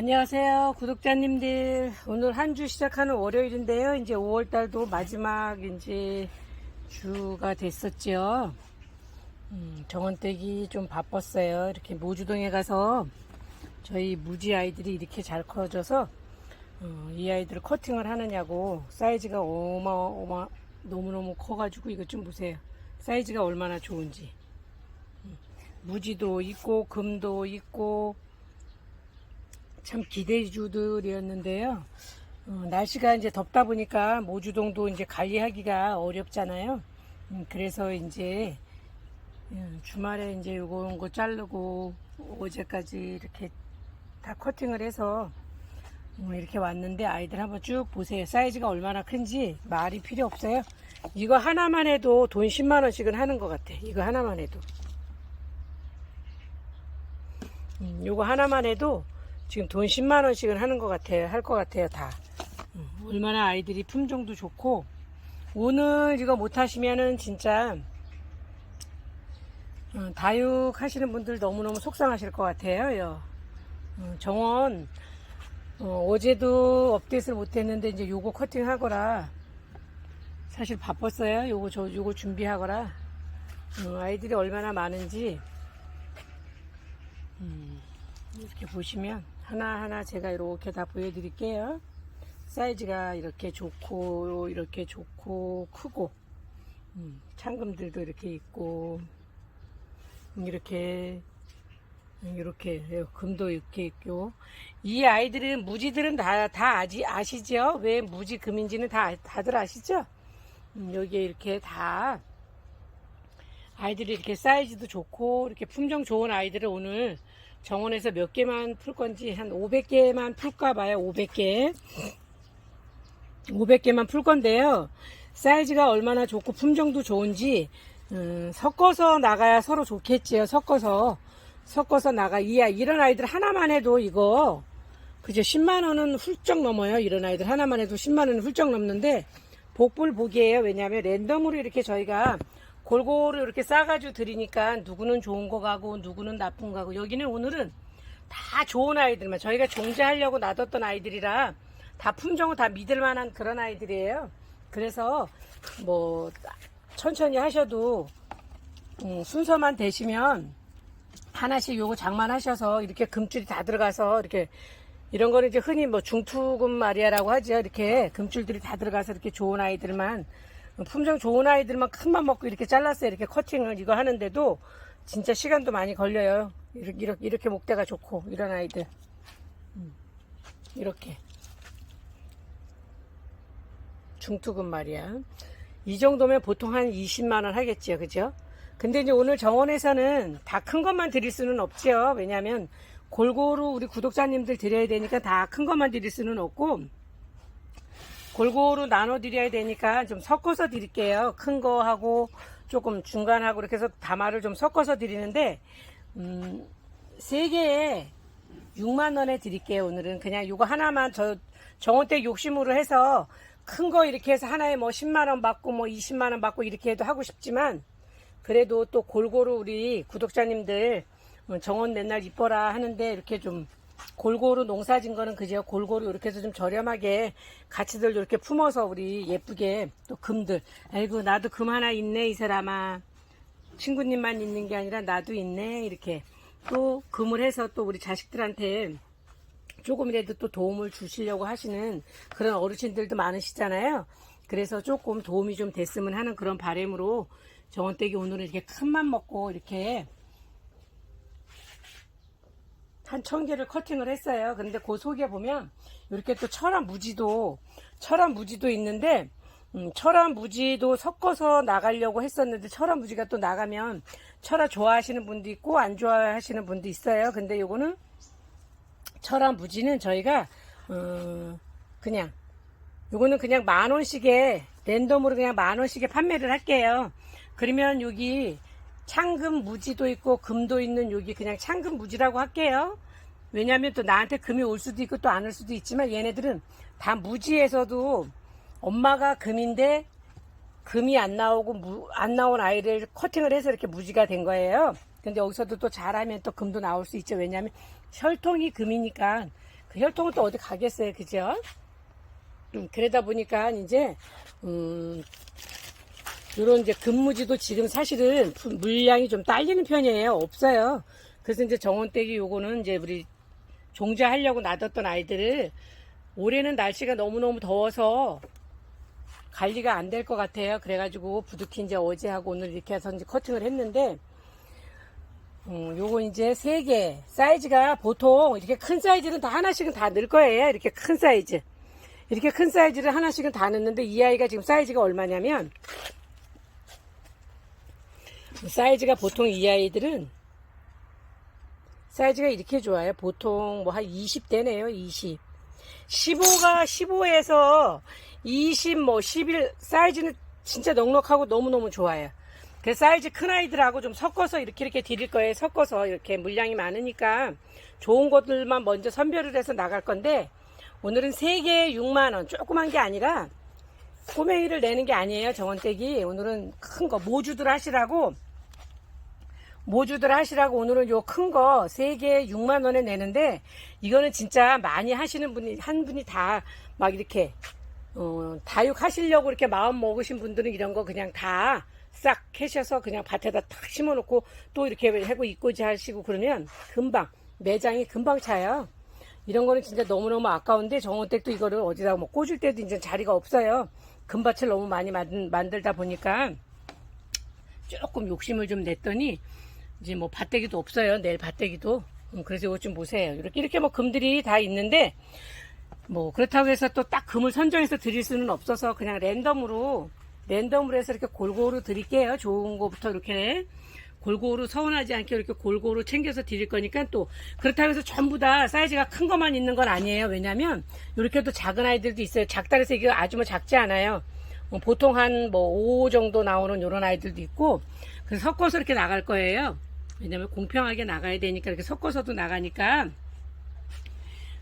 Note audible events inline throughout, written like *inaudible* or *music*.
안녕하세요 구독자님들. 오늘 한 주 시작하는 월요일인데요. 이제 5월달도 마지막 이제 주가 됐었죠. 음, 정원떼기 좀 바빴어요. 이렇게 모주동에 가서 저희 무지 아이들이 이렇게 잘 커져서 어, 이 아이들을 커팅을 하느냐고 사이즈가 어마어마 너무너무 커가지고 이것 좀 보세요. 사이즈가 얼마나 좋은지. 음, 무지도 있고 금도 있고 참 기대주들이었는데요. 어, 날씨가 이제 덥다 보니까 모주동도 이제 관리하기가 어렵잖아요. 음, 그래서 이제 음, 주말에 이제 요런 거 자르고 어제까지 이렇게 다 커팅을 해서 음, 이렇게 왔는데 아이들 한번 쭉 보세요. 사이즈가 얼마나 큰지 말이 필요 없어요. 이거 하나만 해도 돈 10만 원씩은 하는 것 같아. 이거 하나만 해도. 음, 요거 하나만 해도 지금 돈 10만 원씩은 하는 것 같아요. 할 것 같아요, 다. 음, 얼마나 아이들이 품종도 좋고 오늘 이거 못 하시면은 진짜 어, 다육 하시는 분들 너무너무 속상하실 것 같아요. 요. 어, 정원 어, 제도 업데이트를 못했는데 이제 요거 커팅하거라 사실 바빴어요. 요거 저 요거 준비하거라 어, 아이들이 얼마나 많은지 음, 이렇게 보시면 하나하나 제가 이렇게 다 보여드릴게요. 사이즈가 이렇게 좋고 이렇게 좋고 크고 음, 창금들도 이렇게 있고 음, 이렇게 음, 이렇게 금도 이렇게 있고 이 아이들은 무지들은 다 다 아지 아시죠? 왜 무지 금인지는 다 다들 아시죠? 음, 여기에 이렇게 다 아이들이 이렇게 사이즈도 좋고 이렇게 품종 좋은 아이들을 오늘 정원에서 몇 개만 풀 건지 한 500개만 풀까 봐요. 500개. 500개만 풀 건데요. 사이즈가 얼마나 좋고 품종도 좋은지 음, 섞어서 나가야 서로 좋겠지요. 섞어서 섞어서 나가. 이 아이- 이런 아이들 하나만 해도 이거 그죠? 10만 원은 훌쩍 넘어요. 이런 아이들 하나만 해도 10만 원은 훌쩍 넘는데 복불 복이에요. 왜냐하면 랜덤으로 이렇게 저희가 골고루 이렇게 싸가지고 드리니까 누구는 좋은 거 가고 누구는 나쁜 거 가고 여기는 오늘은 다 좋은 아이들만 저희가 종자하려고 놔뒀던 아이들이라 다 품종을 다 믿을 만한 그런 아이들이에요. 그래서 뭐 천천히 하셔도 음, 순서만 되시면 하나씩 요거 장만하셔서 이렇게 금줄이 다 들어가서 이렇게 이런 거는 이제 흔히 뭐 중투금 마리아라고 하죠. 이렇게 금줄들이 다 들어가서 이렇게 좋은 아이들만 품종 좋은 아이들만 큰맘 먹고 이렇게 잘랐어요. 이렇게 커팅을 이거 하는데도 진짜 시간도 많이 걸려요. 이렇게 이렇게, 이렇게 목대가 좋고 이런 아이들 음, 이렇게 중투금 말이야. 이 정도면 보통 한 20만 원 하겠지요, 그죠? 근데 이제 오늘 정원에서는 다 큰 것만 드릴 수는 없죠. 왜냐하면 골고루 우리 구독자님들 드려야 되니까 다 큰 것만 드릴 수는 없고 골고루 나눠 드려야 되니까 좀 섞어서 드릴게요. 큰 거 하고 조금 중간하고 이렇게 해서 다마를 좀 섞어서 드리는데 음, 세 개에 6만 원에 드릴게요. 오늘은 그냥 이거 하나만 저 정원댁 욕심으로 해서 큰 거 이렇게 해서 하나에 뭐 10만 원 받고 뭐 20만 원 받고 이렇게 해도 하고 싶지만 그래도 또 골고루 우리 구독자님들 어, 정원 맨날 이뻐라 하는데 이렇게 좀 골고루 농사진 거는 그죠 골고루 이렇게 해서 좀 저렴하게 가치들 이렇게 품어서 우리 예쁘게 또 금들. 아이고 나도 금 하나 있네 이 사람아. 친구님만 있는 게 아니라 나도 있네 이렇게. 또 금을 해서 또 우리 자식들한테 조금이라도 또 도움을 주시려고 하시는 그런 어르신들도 많으시잖아요. 그래서 조금 도움이 좀 됐으면 하는 그런 바람으로 정원댁이 오늘은 이렇게 큰 맘 먹고 이렇게 한 천 개를 커팅을 했어요. 근데 그 속에 보면 이렇게 또 철암 무지도 철암 무지도 있는데 음, 철암 무지도 섞어서 나가려고 했었는데 철암 무지가 또 나가면 철아 좋아하시는 분도 있고 안 좋아하시는 분도 있어요. 근데 요거는 철암 무지는 저희가 어, 그냥 요거는 그냥 만 원씩에 랜덤으로 그냥 만 원씩에 판매를 할게요. 그러면 여기 창금 무지도 있고 금도 있는 여기 그냥 창금 무지라고 할게요. 왜냐하면 또 나한테 금이 올 수도 있고 또 안 올 수도 있지만 얘네들은 다 무지에서도 엄마가 금인데 금이 안 나오고 무- 안 나온 아이를 커팅을 해서 이렇게 무지가 된 거예요. 근데 여기서도 또 잘하면 또 금도 나올 수 있죠. 왜냐하면 혈통이 금이니까 그 혈통은 또 어디 가겠어요, 그죠? 음, 그러다 보니까 이제 음, 요런 이제 근무지도 지금 사실은 물량이 좀 딸리는 편이에요. 없어요. 그래서 이제 정원떼기 요거는 이제 우리 종자하려고 놔뒀던 아이들을 올해는 날씨가 너무너무 더워서 관리가 안 될 것 같아요. 그래가지고 부득이 이제 어제 하고 오늘 이렇게 해서 이제 커팅을 했는데, 음, 요거 이제 세 개. 사이즈가 보통 이렇게 큰 사이즈는 다 하나씩은 다 넣을 거예요. 이렇게 큰 사이즈. 이렇게 큰 사이즈를 하나씩은 다 넣는데 이 아이가 지금 사이즈가 얼마냐면, 사이즈가 보통 이 아이들은 사이즈가 이렇게 좋아요. 보통 뭐 한 20대네요. 20. 15가 15에서 20, 뭐 11 사이즈는 진짜 넉넉하고 너무너무 좋아요. 그 사이즈 큰 아이들하고 좀 섞어서 이렇게 이렇게 드릴 거예요. 섞어서 이렇게 물량이 많으니까 좋은 것들만 먼저 선별을 해서 나갈 건데 오늘은 3개에 6만 원. 조그만 게 아니라 꼬맹이를 내는 게 아니에요. 정원댁이 오늘은 큰 거 모주들 하시라고 모주들 하시라고 오늘은 요 큰 거 3개에 6만 원에 내는데 이거는 진짜 많이 하시는 분이 한 분이 다 막 이렇게 어, 다육 하시려고 이렇게 마음 먹으신 분들은 이런 거 그냥 다 싹 캐셔서 그냥 밭에다 탁 심어놓고 또 이렇게 하고 있고지 하시고 그러면 금방 매장이 금방 차요. 이런 거는 진짜 너무너무 아까운데 정원댁도 이거를 어디다가 뭐 꽂을 때도 이제 자리가 없어요. 금밭을 너무 많이 만, 만들다 보니까 조금 욕심을 좀 냈더니 이제 뭐 밭대기도 없어요. 내일 밭대기도. 음, 그래서 이것 좀 보세요. 이렇게 이렇게 뭐 금들이 다 있는데 뭐 그렇다고 해서 또 딱 금을 선정해서 드릴 수는 없어서 그냥 랜덤으로 랜덤으로 해서 이렇게 골고루 드릴게요. 좋은 거부터 이렇게 골고루 서운하지 않게 이렇게 골고루 챙겨서 드릴 거니까 또 그렇다고 해서 전부 다 사이즈가 큰 것만 있는 건 아니에요. 왜냐면 이렇게 또 작은 아이들도 있어요. 작다 해서 이게 아주 뭐 작지 않아요. 어, 보통 한 뭐 5 정도 나오는 이런 아이들도 있고 그래서 섞어서 이렇게 나갈 거예요. 왜냐면 공평하게 나가야 되니까 이렇게 섞어서도 나가니까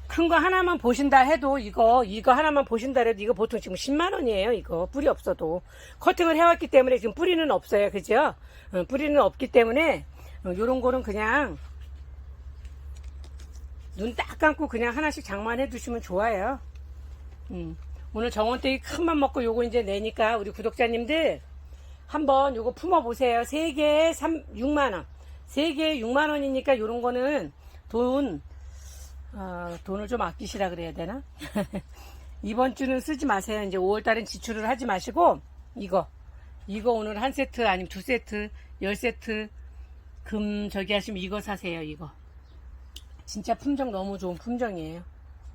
큰 거 하나만 보신다 해도 이거 이거 하나만 보신다 해도 이거 보통 지금 10만 원이에요. 이거 뿌리 없어도 커팅을 해왔기 때문에 지금 뿌리는 없어요. 그죠? 어, 뿌리는 없기 때문에 어, 요런 거는 그냥 눈 딱 감고 그냥 하나씩 장만해 두시면 좋아요. 음. 오늘 정원떼기 큰맘 먹고 요거 이제 내니까 우리 구독자님들 한번 요거 품어보세요. 3개에 3, 6만원. 3개에 6만원이니까 요런 거는 돈, 어, 돈을 좀 아끼시라 그래야 되나? *laughs* 이번 주는 쓰지 마세요. 이제 5월달은 지출을 하지 마시고, 이거. 이거 오늘 한 세트 아니면 두 세트, 열 세트, 금 저기 하시면 이거 사세요. 이거. 진짜 품종 너무 좋은 품종이에요.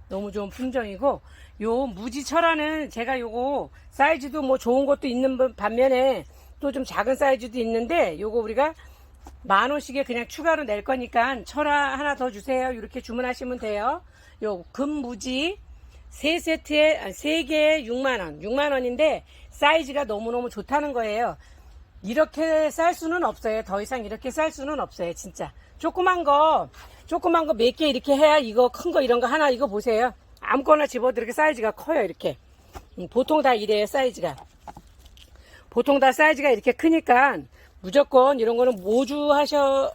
너무 좋은 품종이고 요 무지철화는 제가 요거 사이즈도 뭐 좋은 것도 있는 반- 반면에 또 좀 작은 사이즈도 있는데 요거 우리가 만 원씩에 그냥 추가로 낼 거니까 철화 하나 더 주세요. 이렇게 주문하시면 돼요. 요 금무지 세 세트에 아, 세 개에 6만 원. 6만 원인데 사이즈가 너무너무 좋다는 거예요. 이렇게 쌀 수는 없어요. 더 이상 이렇게 쌀 수는 없어요. 진짜. 조그만 거, 조그만 거 몇 개 이렇게 해야 이거 큰 거 이런 거 하나 이거 보세요. 아무거나 집어도 이렇게 사이즈가 커요. 이렇게. 음, 보통 다 이래요. 사이즈가. 보통 다 사이즈가 이렇게 크니까 무조건 이런 거는 모주 하셔,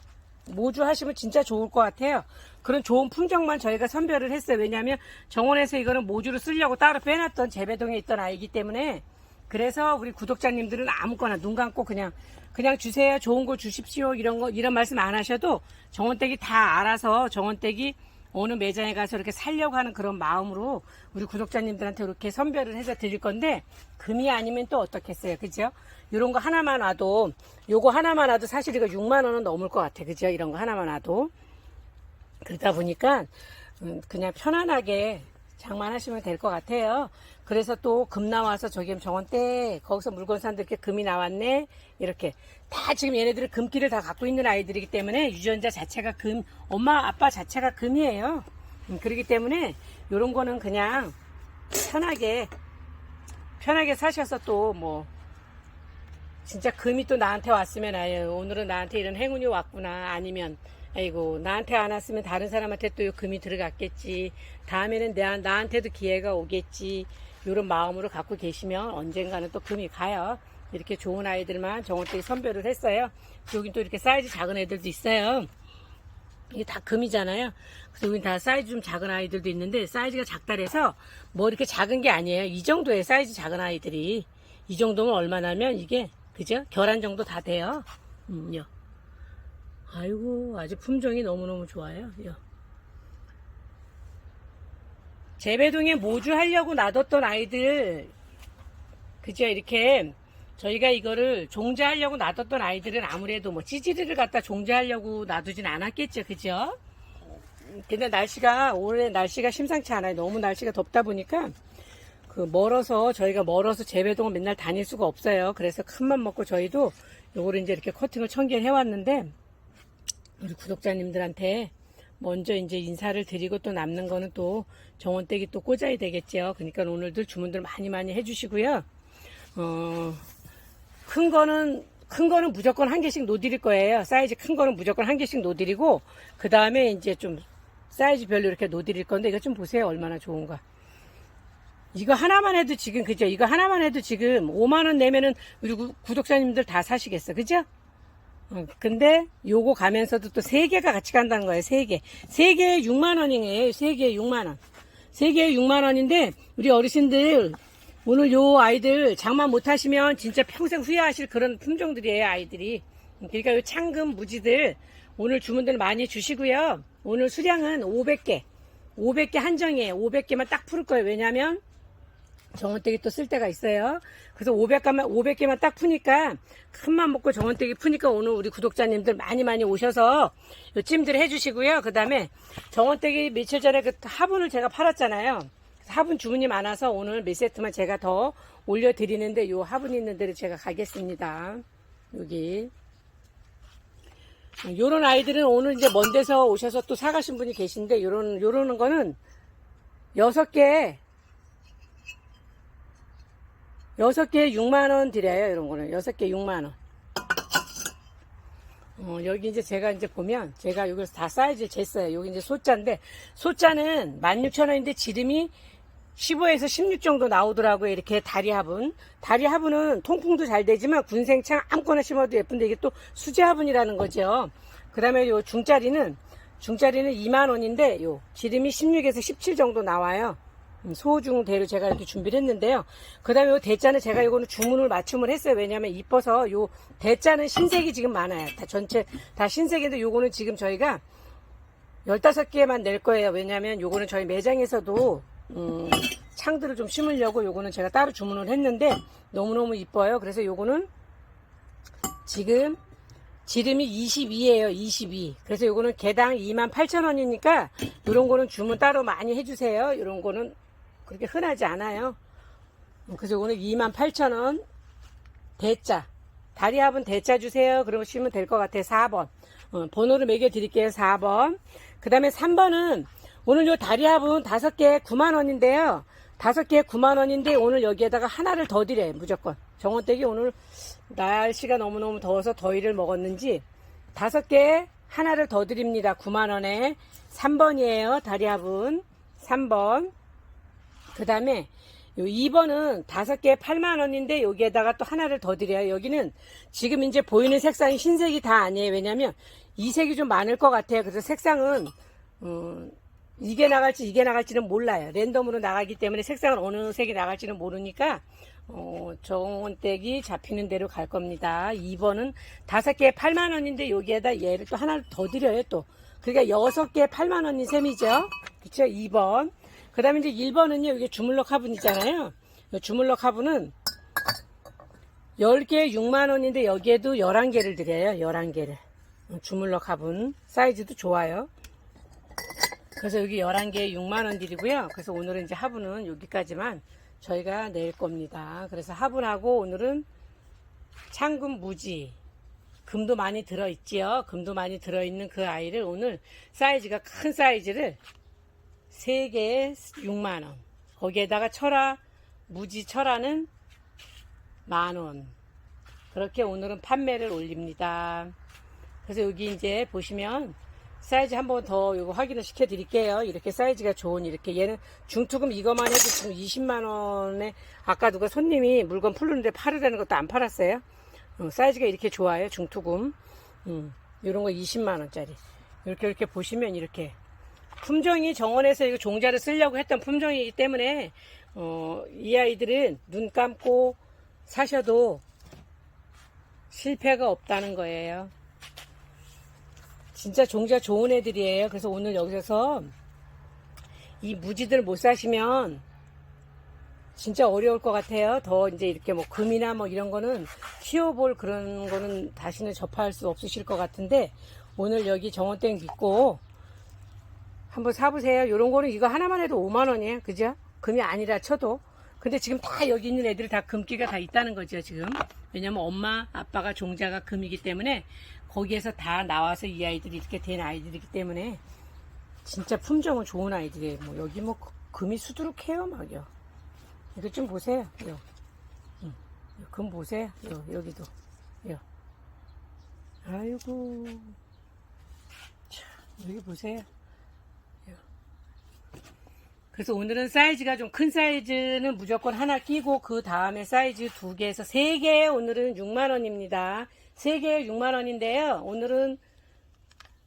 모주 하시면 진짜 좋을 것 같아요. 그런 좋은 품종만 저희가 선별을 했어요. 왜냐하면 정원에서 이거는 모주로 쓰려고 따로 빼놨던 재배동에 있던 아이기 때문에 그래서 우리 구독자님들은 아무거나 눈 감고 그냥 그냥 주세요. 좋은 거 주십시오. 이런 거 이런 말씀 안 하셔도 정원댁이 다 알아서 정원댁이 어느 매장에 가서 이렇게 살려고 하는 그런 마음으로 우리 구독자님들한테 이렇게 선별을 해서 드릴 건데 금이 아니면 또 어떻겠어요. 그죠? 이런 거 하나만 와도 요거 하나만 와도 사실 이거 6만 원은 넘을 것 같아. 그죠? 이런 거 하나만 와도 그러다 보니까 음, 그냥 편안하게 장만하시면 될 것 같아요. 그래서 또 금 나와서 저기 정원 때 거기서 물건 산들 이렇게 금이 나왔네 이렇게 다 지금 얘네들은 금기를 다 갖고 있는 아이들이기 때문에 유전자 자체가 금 엄마 아빠 자체가 금이에요. 음, 그렇기 때문에 이런 거는 그냥 편하게 편하게 사셔서 또 뭐 진짜 금이 또 나한테 왔으면 아유 오늘은 나한테 이런 행운이 왔구나. 아니면 아이고 나한테 안 왔으면 다른 사람한테 또이 금이 들어갔겠지. 다음에는 내, 나한테도 기회가 오겠지. 이런 마음으로 갖고 계시면 언젠가는 또 금이 가요 이렇게 좋은 아이들만 정원되게 선별을 했어요 여긴 또 이렇게 사이즈 작은 애들도 있어요 이게 다 금이잖아요. 그래서 여기 다 사이즈 좀 작은 아이들도 있는데 사이즈가 작다래서 뭐 이렇게 작은 게 아니에요. 이 정도의 사이즈 작은 아이들이 이 정도면 얼마나면 이게 그죠? 결한 정도 다 돼요. 음 요. 아이고 아주 품종이 너무너무 좋아요. 요. 재배동에 모주 하려고 놔뒀던 아이들 그죠 이렇게 저희가 이거를 종자하려고 놔뒀던 아이들은 아무래도 뭐 찌질이를 갖다 종자하려고 놔두진 않았겠죠 그죠 근데 날씨가 올해 날씨가 심상치 않아요 너무 날씨가 덥다 보니까 그 멀어서 저희가 멀어서 재배동을 맨날 다닐 수가 없어요 그래서 큰맘 먹고 저희도 요거를 이제 이렇게 커팅을 청결해 왔는데 우리 구독자님들한테 먼저 이제 인사를 드리고 또 남는 거는 또 정원댁이 또 꽂아야 되겠죠. 그러니까 오늘도 주문들 많이 많이 해주시고요. 어, 큰 거는, 큰 거는 무조건 한 개씩 놓드릴 거예요. 사이즈 큰 거는 무조건 한 개씩 놓드리고, 그 다음에 이제 좀 사이즈별로 이렇게 놓드릴 건데, 이거 좀 보세요. 얼마나 좋은가. 이거 하나만 해도 지금, 그죠? 이거 하나만 해도 지금 5만 원 내면은 우리 구- 구독자님들 다 사시겠어. 그죠? 어, 근데 요거 가면서도 또 세 개가 같이 간다는 거예요. 세 개. 세 개에 6만 원이에요. 세 개에 6만 원. 세 개에 6만 원인데 우리 어르신들 오늘 요 아이들 장만 못 하시면 진짜 평생 후회하실 그런 품종들이에요, 아이들이. 그러니까 요 창금 무지들 오늘 주문들 많이 주시고요. 오늘 수량은 500개. 500개 한정이에요. 500개만 딱 풀을 거예요. 왜냐면 정원떼기 또 쓸 때가 있어요. 그래서 500개만, 500개만 딱 푸니까, 큰맘 먹고 정원떼기 푸니까 오늘 우리 구독자님들 많이 많이 오셔서 요 찜들 해주시고요. 그 다음에 정원떼기 며칠 전에 그 화분을 제가 팔았잖아요. 화분 주문이 많아서 오늘 몇 세트만 제가 더 올려드리는데 요 화분 있는 데로 제가 가겠습니다. 여기. 요런 아이들은 오늘 이제 먼 데서 오셔서 또 사가신 분이 계신데 요런, 요러는 거는 여섯 개 여섯 개에 6만 원 드려요. 이런 거는 여섯 개 6만 원. 어, 여기 이제 제가 이제 보면 제가 여기서 다 사이즈를 쟀어요. 여기 이제 소자인데 소자는 16,000원인데 지름이 15에서 16 정도 나오더라고요. 이렇게 다리 화분. 다리 화분은 통풍도 잘 되지만 군생창 아무거나 심어도 예쁜데 이게 또 수제 화분이라는 거죠. 그 다음에 요 중짜리는 중짜리는 2만 원인데 요 지름이 16에서 17 정도 나와요. 음, 소중대로 제가 이렇게 준비를 했는데요. 그 다음에 요 대자는 제가 요거는 주문을 맞춤을 했어요. 왜냐면 이뻐서 요 대자는 신색이 지금 많아요. 다 전체 다 신색인데 요거는 지금 저희가 15개만 낼 거예요. 왜냐면 요거는 저희 매장에서도 음, 창들을 좀 심으려고 요거는 제가 따로 주문을 했는데 너무너무 이뻐요. 그래서 요거는 지금 지름이 22예요. 22. 그래서 요거는 개당 28,000원이니까 요런 거는 주문 따로 많이 해주세요. 요런 거는 그렇게 흔하지 않아요. 그래서 요거는 28,000원 대자. 다리합은 대자 주세요. 그러시면 될 것 같아요. 4번. 어, 번호를 매겨 드릴게요. 4번. 그 다음에 3번은 오늘 요 다리합은 5개 9만원인데요. 5개 9만원인데 오늘 여기에다가 하나를 더 드려요. 무조건. 정원댁이 오늘 날씨가 너무너무 더워서 더위를 먹었는지 5개 하나를 더 드립니다. 9만원에 3번이에요. 다리합은 3번. 그 다음에 요 2번은 다섯 개에 8만 원인데 여기에다가 또 하나를 더 드려요. 여기는 지금 이제 보이는 색상이 흰색이 다 아니에요. 왜냐면 이 색이 좀 많을 것 같아요. 그래서 색상은 음, 이게 나갈지 이게 나갈지는 몰라요. 랜덤으로 나가기 때문에 색상은 어느 색이 나갈지는 모르니까 어, 정원댁이 잡히는 대로 갈 겁니다. 2번은 다섯 개에 8만 원인데 여기에다 얘를 또 하나를 더 드려요. 또 그러니까 여섯 개에 8만 원인 셈이죠. 그쵸? 2번. 그 다음에 이제 1번은요, 이게 주물럭 화분이잖아요. 이 주물럭 화분은 10개에 6만원인데 여기에도 11개를 드려요. 11개를. 주물럭 화분. 사이즈도 좋아요. 그래서 여기 11개에 6만원 드리고요. 그래서 오늘은 이제 화분은 여기까지만 저희가 낼 겁니다. 그래서 화분하고 오늘은 창금 무지. 금도 많이 들어있지요. 금도 많이 들어있는 그 아이를 오늘 사이즈가 큰 사이즈를 3개에 6만원. 거기에다가 철화, 무지 철화는 만원. 그렇게 오늘은 판매를 올립니다. 그래서 여기 이제 보시면 사이즈 한 번 더 이거 확인을 시켜 드릴게요. 이렇게 사이즈가 좋은 이렇게 얘는 중투금 이거만 해도 지금 20만 원에 아까 누가 손님이 물건 풀르는데 팔으라는 것도 안 팔았어요. 어, 사이즈가 이렇게 좋아요. 중투금. 음, 요런 거 20만 원짜리. 이렇게 이렇게 보시면 이렇게 품종이 정원에서 이거 종자를 쓰려고 했던 품종이기 때문에 어, 이 아이들은 눈 감고 사셔도 실패가 없다는 거예요. 진짜 종자 좋은 애들이에요. 그래서 오늘 여기서 이 무지들 못 사시면 진짜 어려울 것 같아요. 더 이제 이렇게 뭐 금이나 뭐 이런 거는 키워볼 그런 거는 다시는 접할 수 없으실 것 같은데 오늘 여기 정원땡 믿고 한번 사보세요. 요런 거는 이거 하나만 해도 5만 원이에요. 그죠? 금이 아니라 쳐도. 근데 지금 다 여기 있는 애들이 다 금기가 다 있다는 거죠, 지금. 왜냐면 엄마, 아빠가 종자가 금이기 때문에 거기에서 다 나와서 이 아이들이 이렇게 된 아이들이기 때문에 진짜 품종은 좋은 아이들이에요. 뭐 여기 뭐 금이 수두룩해요, 막요. 이거 좀 보세요. 요. 응. 요금 보세요. 요, 여기도. 요. 아이고. 참, 여기 보세요. 그래서 오늘은 사이즈가 좀 큰 사이즈는 무조건 하나 끼고 그 다음에 사이즈 두 개에서 세 개 오늘은 6만 원입니다. 세 개에 6만 원인데요. 오늘은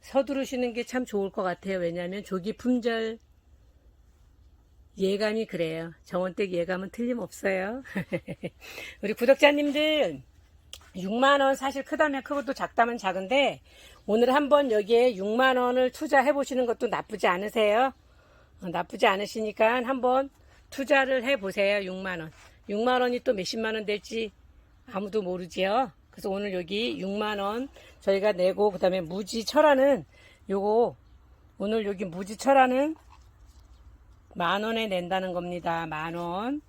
서두르시는 게 참 좋을 것 같아요. 왜냐하면 조기 품절 예감이 그래요. 정원댁 예감은 틀림없어요. *laughs* 우리 구독자님들 6만 원 사실 크다면 크고 또 작다면 작은데 오늘 한번 여기에 6만 원을 투자해 보시는 것도 나쁘지 않으세요? 어, 나쁘지 않으시니까 한번 투자를 해 보세요. 6만 원. 6만 원이 또 몇십만 원 될지 아무도 모르지요. 그래서 오늘 여기 6만 원 저희가 내고 그 다음에 무지 철화는 요거 오늘 여기 무지 철화는 만 원에 낸다는 겁니다. 만 원.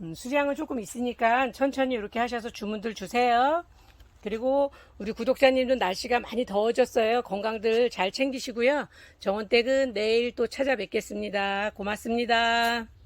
음, 수량은 조금 있으니까 천천히 이렇게 하셔서 주문들 주세요. 그리고 우리 구독자님들 날씨가 많이 더워졌어요. 건강들 잘 챙기시고요. 정원댁은 내일 또 찾아뵙겠습니다. 고맙습니다.